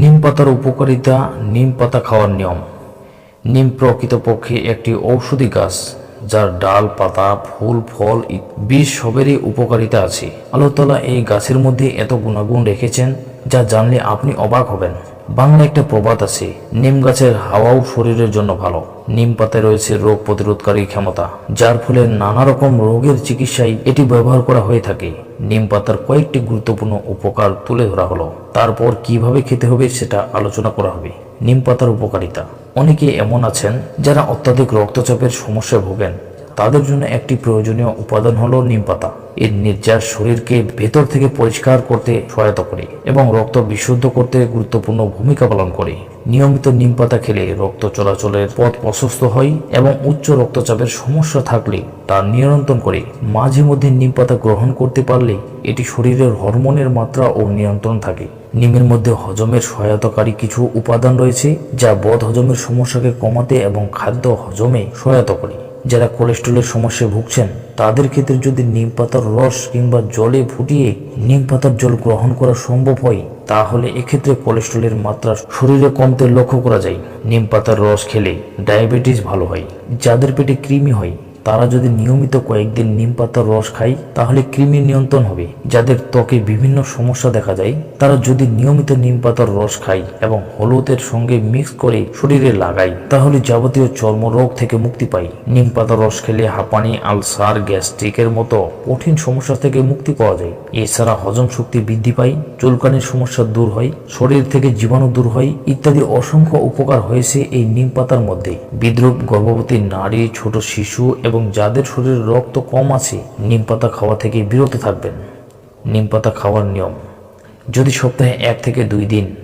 নিম পাতার উপকারিতা, নিম পাতা খাওয়ার নিয়ম। নিম প্রকৃতপক্ষে একটি ঔষধি গাছ, যার ডাল, পাতা, ফুল, ফল বিষ সবেরই উপকারিতা আছে। আল্লাহ তালা এই গাছের মধ্যে এত গুণাগুণ রেখেছেন, যা জানলে আপনি অবাক হবেন। বাংলা একটা প্রবাদ আছে, নিম গাছের হাওয়াও শরীরের জন্য ভালো। নিম পাতায় রয়েছে রোগ প্রতিরোধকারী ক্ষমতা, যার ফলে নানা রকম রোগের চিকিৎসায় এটি ব্যবহার করা হয়ে থাকে। নিম পাতার কয়েকটি গুরুত্বপূর্ণ উপকার তুলে ধরা হলো। তারপর কীভাবে খেতে হবে সেটা আলোচনা করা হবে। নিম পাতার উপকারিতা। অনেকে এমন আছেন যারা অত্যাধিক রক্তচাপের সমস্যায় ভোগেন। তাদের জন্য একটি প্রয়োজনীয় উপাদান হলো নিম পাতা। এর নির্যাস শরীরকে ভেতর থেকে পরিষ্কার করতে সহায়তা করে এবং রক্ত বিশুদ্ধ করতে গুরুত্বপূর্ণ ভূমিকা পালন করে। নিয়মিত নিম পাতা খেলে রক্ত চলাচলের পথ প্রশস্ত হয় এবং উচ্চ রক্তচাপের সমস্যা থাকলে তা নিয়ন্ত্রণ করে। মাঝে মধ্যে নিম পাতা গ্রহণ করতে পারলে এটি শরীরের হরমোনের মাত্রা ও নিয়ন্ত্রণ থাকে। নিমের মধ্যে হজমের সহায়তাকারী কিছু উপাদান রয়েছে যা বদ হজমের সমস্যাকে কমাতে এবং খাদ্য হজমে সহায়তা করে। যারা কোলেস্ট্রলের সমস্যায় ভুগছেন, তাদের ক্ষেত্রে যদি নিম পাতার রস কিংবা জলে ফুটিয়ে নিম পাতার জল গ্রহণ করা সম্ভব হয়, তাহলে এক্ষেত্রে কোলেস্ট্রলের মাত্রা শরীরে কমতে লক্ষ্য করা যায়। নিম পাতার রস খেলে ডায়াবেটিস ভালো হয়, যাদের পেটে কৃমি হয় তারা যদি নিয়মিত কয়েকদিন নিম পাতার রস খায়, তাহলে কৃমি নিয়ন্ত্রণ হবে। যাদের ত্বকে বিভিন্ন সমস্যা দেখা যায়, তারা যদি নিয়মিত নিম পাতার রস খায় এবং হলুদের সঙ্গে মিক্স করে শরীরে লাগায়, তাহলে যাবতীয় চর্মরোগ থেকে মুক্তি পায়। নিম পাতার রস খেলে হাঁপানি, আলসার, গ্যাস্ট্রিকের মতো কঠিন সমস্যা থেকে মুক্তি পাওয়া যায়। এছাড়া হজম শক্তি বৃদ্ধি পায়, চুলকানির সমস্যা দূর হয়, শরীর থেকে জীবাণু দূর হয় ইত্যাদি অসংখ্য উপকার হয়েছে এই নিম পাতার মধ্যে। বিদ্রুপ গর্ভবতী নারী, ছোট শিশু এবং যাদের শরীরে রক্ত কম আছে, নিম পাতা খাওয়া থেকে বিরত থাকবেন। নিম পাতা খাওয়ার নিয়ম, যদি সপ্তাহে এক থেকে দুই দিন,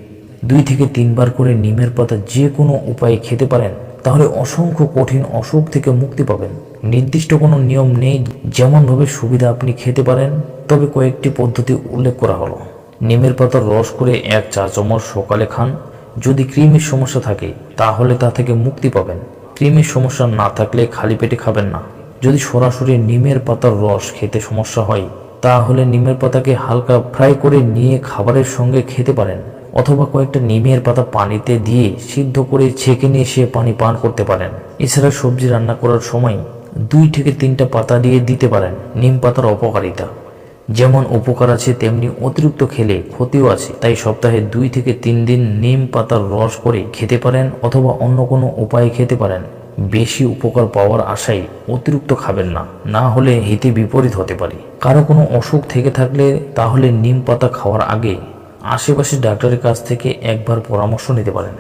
দুই থেকে তিনবার করে নিমের পাতা যে কোনো উপায়ে খেতে পারেন, তাহলে অসংখ্য কঠিন অসুখ থেকে মুক্তি পাবেন। নির্দিষ্ট কোনো নিয়ম নেই, যেমনভাবে সুবিধা আপনি খেতে পারেন, তবে কয়েকটি পদ্ধতি উল্লেখ করা হলো। নিমের পাতার রস করে এক চা চামচ সকালে খান। যদি ক্রিমের সমস্যা থাকে, তাহলে তা থেকে মুক্তি পাবেন। কৃমির সমস্যা না থাকলে খালি পেটে খাবেন না। যদি সরাসরি নিমের পাতার রস খেতে সমস্যা হয়, তাহলে নিমের পাতাকে হালকা ফ্রাই করে নিয়ে খাবারের সঙ্গে খেতে পারেন, অথবা কয়েকটা নিমের পাতা পানিতে দিয়ে সিদ্ধ করে ছেঁকে নিয়ে সে পানি পান করতে পারেন। এছাড়া সবজি রান্না করার সময় দুই থেকে তিনটা পাতা দিয়ে দিতে পারেন, নিম পাতার অপকারিতা। যেমন উপকার আছে, তেমনি অতিরিক্ত খেলে ক্ষতিও আছে। তাই সপ্তাহে দুই থেকে তিন দিন নিম পাতার রস করে খেতে পারেন অথবা অন্য কোনো উপায়ে খেতে পারেন। বেশি উপকার পাওয়ার আশায় অতিরিক্ত খাবেন না। না হলে হিতে বিপরীত হতে পারে। কারও কোনো অসুখ থেকে থাকলে তাহলে নিম পাতা খাওয়ার আগে আশেপাশে ডাক্তারের কাছ থেকে একবার পরামর্শ নিতে পারেন।